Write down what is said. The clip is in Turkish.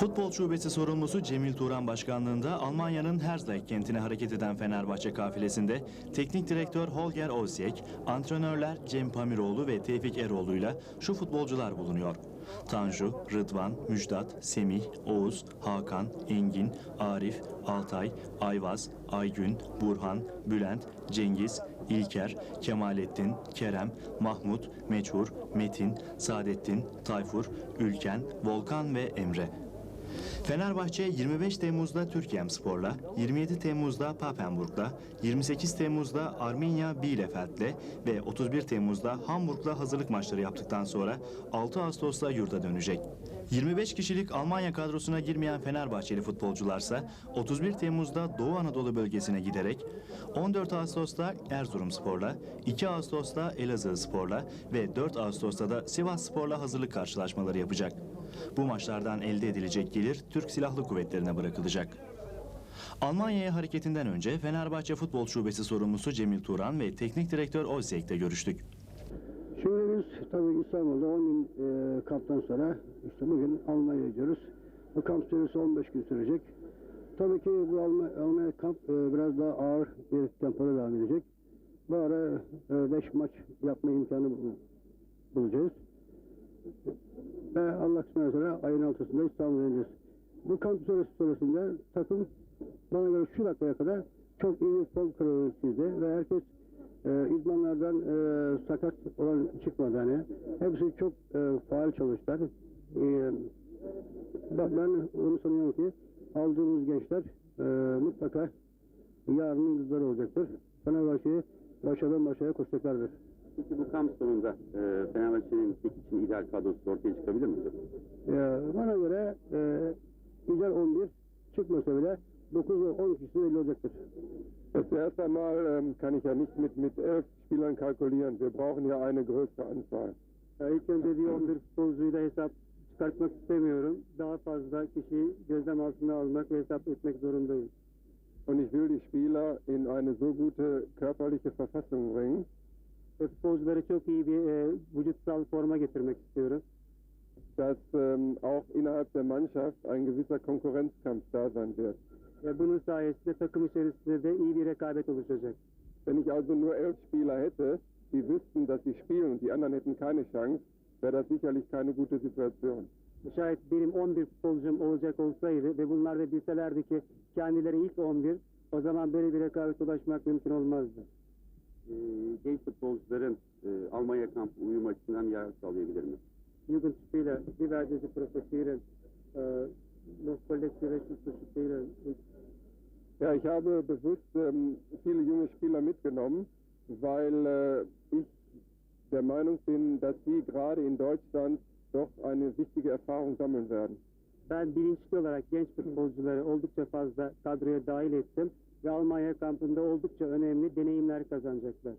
Futbol şubesi sorumlusu Cemil Turan başkanlığında Almanya'nın Herzleich kentine hareket eden Fenerbahçe kafilesinde teknik direktör Holger Osijek, antrenörler Cem Pamiroğlu ve Tevfik Eroğlu'yla şu futbolcular bulunuyor. Tanju, Rıdvan, Müjdat, Semih, Oğuz, Hakan, Engin, Arif, Altay, Ayvaz, Aygün, Burhan, Bülent, Cengiz, İlker, Kemalettin, Kerem, Mahmut, Meçhur, Metin, Saadettin, Tayfur, Ülken, Volkan ve Emre. Fenerbahçe 25 Temmuz'da Türkiye Spor'la, 27 Temmuz'da Papenburg'la, 28 Temmuz'da Arminya Bielefeld'le ve 31 Temmuz'da Hamburg'la hazırlık maçları yaptıktan sonra 6 Ağustos'ta yurda dönecek. 25 kişilik Almanya kadrosuna girmeyen Fenerbahçeli futbolcularsa 31 Temmuz'da Doğu Anadolu bölgesine giderek 14 Ağustos'ta Erzurumspor'la, 2 Ağustos'ta Elazığ Spor'la ve 4 Ağustos'ta da Sivas Spor'la hazırlık karşılaşmaları yapacak. Bu maçlardan elde edilecek gelir Türk Silahlı Kuvvetlerine bırakılacak. Almanya'ya hareketinden önce Fenerbahçe Futbol Şubesi sorumlusu Cemil Turan ve teknik direktör Ozek'te görüştük. Şimdi biz tabii İstanbul'da 10 gün e, kamptan sonra işte bugün Almanya'ya gidiyoruz. Bu kamp süresi 15 gün sürecek. Tabii ki bu Almanya, Almanya kamp e, biraz daha ağır bir tempoda devam edecek. Bu ara 5 maç yapma imkanı bul- bulacağız. Ve Allah üzere ayın altısında İstanbul'a ineceğiz. Bu kamp süresi sonrasında takım bana göre şu dakikaya kadar çok iyi bir form çizdi ve herkes e, idmanlardan e, sakat olan çıkmadı hani. Hepsi çok e, faal çalıştılar. E, ben ben onu sanıyorum ki aldığımız gençler e, mutlaka yarının yıldızları olacaktır. Fenerbahçe'yi başarıdan başarıya koşacaklardır. Peki bu kamp sonunda e, Fenerbahçe'nin lig için ideal kadrosu ortaya çıkabilir mi? E, bana göre e, ideal 11 çıkmasa bile 9 ve 10 kişi belli olacaktır. Das erste Mal ähm, kann ich ja nicht mit, mit elf Spielern kalkulieren. Wir brauchen ja eine größere Anzahl. Ilk önce bir 11 futbolcuyu da hesap çıkartmak istemiyorum. Daha fazla kişiyi gözlem altına almak ve hesap etmek zorundayım. Und ich will die Spieler in eine so gute körperliche Verfassung bringen, futbolcuları çok iyi bir e, vücutsal forma getirmek istiyorum. dass ähm, auch innerhalb der Mannschaft ein gewisser Konkurrenzkampf da sein wird. Ve bunun sayesinde takım içerisinde de iyi bir rekabet oluşacak. Wenn ich also nur elf Spieler hätte, die wüssten, dass sie spielen und die anderen hätten keine Chance, wäre das sicherlich keine gute Situation. Şayet benim 11 futbolcum olacak olsaydı ve bunlar da bilselerdi ki kendileri ilk 11 o zaman böyle bir rekabet ulaşmak mümkün olmazdı. E, genç futbolcuların e, Almanya kampı uyum açısından yararlı sağlayabilir mi? Jugendspieler, wie werden sie profitieren? Äh, noch kollektive Spieler. Ja, ich habe bewusst ähm, viele junge Spieler mitgenommen, weil äh, ich der Meinung bin, dass sie gerade in Deutschland doch eine wichtige Erfahrung sammeln werden. Ben bilinçli olarak genç futbolcuları oldukça fazla kadroya dahil ettim ve Almanya kampında oldukça önemli deneyimler kazanacaklar.